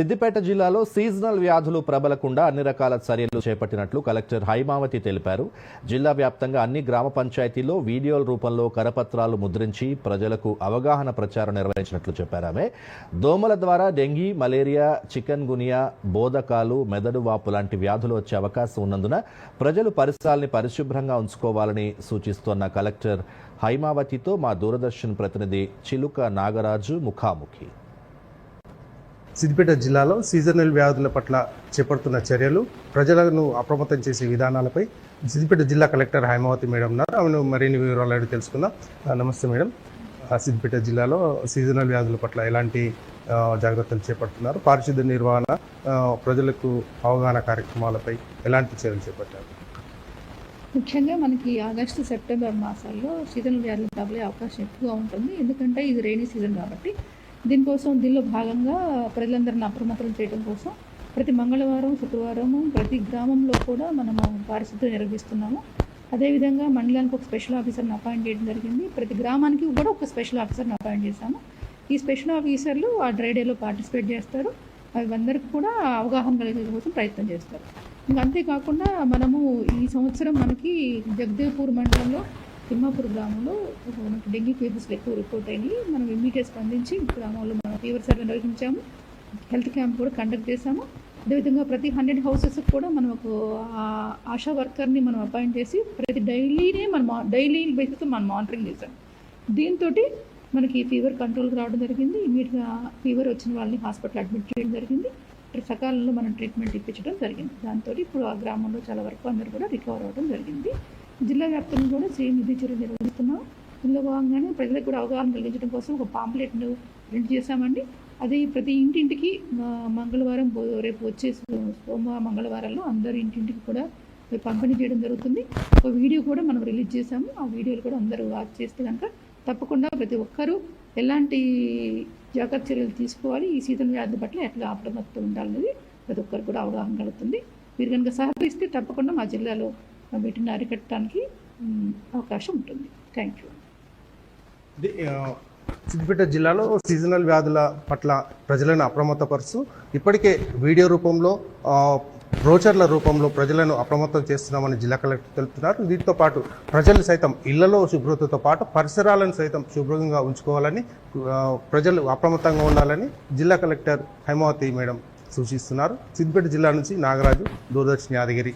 సిద్దిపేట జిల్లాలో సీజనల్ వ్యాధులు ప్రబలకుండా అన్ని రకాల చర్యలు చేపట్టినట్లు కలెక్టర్ హైమావతి తెలిపారు. జిల్లా వ్యాప్తంగా అన్ని గ్రామ పంచాయతీల్లో వీడియోల రూపంలో కరపత్రాలు ముద్రించి ప్రజలకు అవగాహన ప్రచారం నిర్వహించినట్లు చెప్పారు ఆమె. దోమల ద్వారా డెంగీ మలేరియా చికెన్ గునియా బోధకాలు మెదడు వాపు లాంటి వ్యాధులు వచ్చే అవకాశం ఉన్నందున ప్రజలు పరిసరాల్ని పరిశుభ్రంగా ఉంచుకోవాలని సూచిస్తోన్న కలెక్టర్ హైమావతితో మా దూరదర్శన్ ప్రతినిధి చిలుక నాగరాజు ముఖాముఖి. సిద్దిపేట జిల్లాలో సీజనల్ వ్యాధుల పట్ల చేపడుతున్న చర్యలు ప్రజలను అప్రమత్తం చేసే విధానాలపై సిద్దిపేట జిల్లా కలెక్టర్ హైమావతి మేడం ఉన్నారు. ఆమెను మరిన్ని వివరాలు అడిగి తెలుసుకుందాం. నమస్తే మేడం. సిద్దిపేట జిల్లాలో సీజనల్ వ్యాధుల పట్ల ఎలాంటి జాగ్రత్తలు చేపడుతున్నారు? పారిశుద్ధ్య నిర్వహణ ప్రజలకు అవగాహన కార్యక్రమాలపై ఎలాంటి చర్యలు చేపట్టారు? ముఖ్యంగా మనకి ఆగస్టు సెప్టెంబర్ మాసాల్లో సీజనల్ వ్యాధులు ప్రబలే అవకాశం ఎక్కువగా ఉంటుంది. ఎందుకంటే ఇది రైనీ సీజన్ కాబట్టి దీనికోసం దీనిలో భాగంగా ప్రజలందరిని అప్రమత్తం చేయడం కోసం ప్రతి మంగళవారం శుక్రవారం ప్రతి గ్రామంలో కూడా మనము పారిశుద్ధ్యం నిర్వహిస్తున్నాము. అదేవిధంగా మండలానికి ఒక స్పెషల్ ఆఫీసర్ని అపాయింట్ చేయడం జరిగింది. ప్రతి గ్రామానికి కూడా ఒక స్పెషల్ ఆఫీసర్ని అపాయింట్ చేశాము. ఈ స్పెషల్ ఆఫీసర్లు ఆ డ్రై డేలో పార్టిసిపేట్ చేస్తారు. అవి అందరికీ కూడా అవగాహన కలిగే కోసం ప్రయత్నం చేస్తారు. ఇంకా అంతేకాకుండా మనము ఈ సంవత్సరం మనకి జగదేవ్పూర్ మండలంలో తిమ్మాపూర్ గ్రామంలో మనకి డెంగీ కేసెస్ ఎక్కువ రిపోర్ట్ అయినాయి మనం ఇమ్మీడియట్ స్పందించి గ్రామంలో మనం ఫీవర్ సర్వే నిర్వహించాము. హెల్త్ క్యాంప్ కూడా కండక్ట్ చేశాము. అదేవిధంగా ప్రతి హండ్రెడ్ హౌసెస్కి కూడా మనం ఒక ఆశా వర్కర్ని మనం అపాయింట్ చేసి ప్రతి డైలీనే మనం డైలీ బేసిస్తో మనం మానిటరింగ్ చేశాం. దీంతో మనకి ఫీవర్ కంట్రోల్కి రావడం జరిగింది. ఇమీడియట్గా ఫీవర్ వచ్చిన వాళ్ళని హాస్పిటల్ అడ్మిట్ చేయడం జరిగింది. సకాలంలో మనం ట్రీట్మెంట్ ఇప్పించడం జరిగింది. దాంతో ఇప్పుడు ఆ గ్రామంలో చాలా వరకు అందరూ కూడా రికవర్ అవ్వడం జరిగింది. జిల్లా వ్యాప్తంగా కూడా సేమ్ ఇదే చర్య నిర్వహిస్తున్నాం. ఇందులో భాగంగానే ప్రజలకు కూడా అవగాహన కలిగించడం కోసం ఒక పాంప్లెట్ను ప్రింట్ చేశామండి. అది ప్రతి ఇంటింటికి మంగళవారం రేపు వచ్చే సోమవారం సోమ మంగళవారాల్లో అందరి ఇంటింటికి కూడా పంపిణీ చేయడం జరుగుతుంది. ఒక వీడియో కూడా మనం రిలీజ్ చేశాము. ఆ వీడియోలు కూడా అందరూ వాచ్ చేస్తే కనుక తప్పకుండా ప్రతి ఒక్కరూ ఎలాంటి జాగ్రత్త చర్యలు తీసుకోవాలి ఈ సీజన్ వ్యాధి పట్ల ఎట్లా అప్రమత్తం ఉండాలనేది ప్రతి ఒక్కరు కూడా అవగాహన కలుగుతుంది. మీరు కనుక సహకరిస్తే తప్పకుండా మా జిల్లాలో వీటిని అరికట్టడానికి అవకాశం ఉంటుంది. థ్యాంక్ యూ సిద్దిపేట జిల్లాలో సీజనల్ వ్యాధుల పట్ల ప్రజలను అప్రమత్తపరుస్తూ ఇప్పటికే వీడియో రూపంలో బ్రోచర్ల రూపంలో ప్రజలను అప్రమత్తం చేస్తున్నామని జిల్లా కలెక్టర్ తెలుపుతున్నారు. దీంతో పాటు ప్రజలు సైతం ఇళ్ళలో శుభ్రతతో పాటు పరిసరాలను సైతం శుభ్రంగా ఉంచుకోవాలని ప్రజలు అప్రమత్తంగా ఉండాలని జిల్లా కలెక్టర్ హైమావతి మేడం సూచిస్తున్నారు. సిద్దిపేట జిల్లా నుంచి నాగరాజు దూరదర్శన్ యాదగిరి.